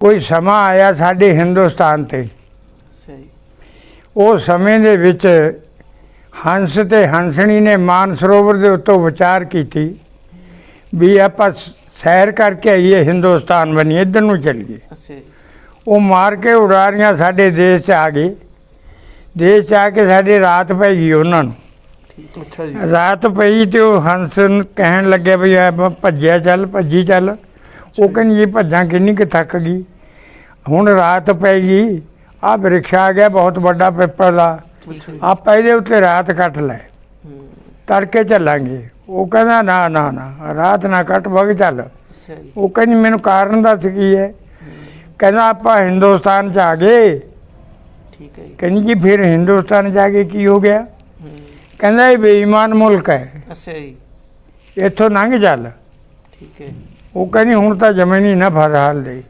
ਕੋਈ ਸਮਾਂ ਆਇਆ ਸਾਡੇ ਹਿੰਦੁਸਤਾਨ ਤੇ। ਸਹੀ। ਉਹ ਸਮੇਂ ਦੇ ਵਿੱਚ ਹੰਸ ਤੇ ਹੰਸਣੀ ਨੇ ਮਾਨ ਸਰੋਵਰ ਦੇ ਉੱਤੋਂ ਵਿਚਾਰ ਕੀਤੀ ਵੀ ਆਪਾਂ ਸੈਰ ਕਰਕੇ ਆਈਏ ਹਿੰਦੁਸਤਾਨ ਬਣੀ ਇੱਧਰ ਨੂੰ ਚੱਲੀਏ। ਉਹ ਮਾਰ ਕੇ ਉਡਾਰੀਆਂ ਸਾਡੇ ਦੇਸ਼ 'ਚ ਆ ਗਏ। ਦੇਸ਼ 'ਚ ਆ ਕੇ ਸਾਡੇ ਰਾਤ ਪੈ ਗਈ ਉਹਨਾਂ ਨੂੰ। ਠੀਕ ਅੱਛਾ ਜੀ। ਰਾਤ ਪਈ ਤੇ ਉਹ ਹੰਸ ਨੂੰ ਕਹਿਣ ਲੱਗੇ ਵੀ ਭੱਜਿਆ ਚੱਲ ਭੱਜੀ ਚੱਲ। ਉਹ ਕਹਿੰਦੀ ਭੱਜਾਂ ਕਿੰਨੀ ਕਿ ਥੱਕ ਗਈ। ਹੁਣ ਰਾਤ ਪੈ ਗਈ ਆ ਰਿਕਸ਼ਾ ਆ ਗਿਆ ਬਹੁਤ ਵੱਡਾ ਪੇਪਰ ਦਾ। ਆਪਾਂ ਇਹਦੇ ਉੱਤੇ ਰਾਤ ਕੱਟ ਲੈ। ਤੜਕੇ ਚੱਲਾਂਗੇ। ਉਹ ਕਹਿੰਦਾ ਨਾ ਨਾ ਨਾ ਰਾਤ ਨਾ ਕੱਟ ਵਗ ਚੱਲ। ਉਹ ਕਹਿੰਦੀ ਮੈਨੂੰ ਕਾਰਨ ਦੱਸ ਕੀ ਹੈ? ਕਹਿੰਦਾ ਆਪਾਂ ਹਿੰਦੁਸਤਾਨ ਚ ਆ ਗਏ। ਠੀਕ ਹੈ ਕਹਿੰਦੀ ਜੀ ਫਿਰ ਹਿੰਦੁਸਤਾਨ ਜਾ ਕੇ ਕੀ ਹੋ ਗਿਆ? ਕਹਿੰਦਾ ਇਹ ਬੇਈਮਾਨ ਮੁਲਕ ਹੈ। ਅੱਛਾ ਜੀ। ਇੱਥੋਂ ਲੰਘ ਚੱਲ। ਠੀਕ ਹੈ। ਉਹ ਕਹਿੰਦੀ ਹੁਣ ਤਾਂ ਜਮੇ ਨਹੀਂ ਨਾ ਫਰ ਹਾਲ ਦੇ।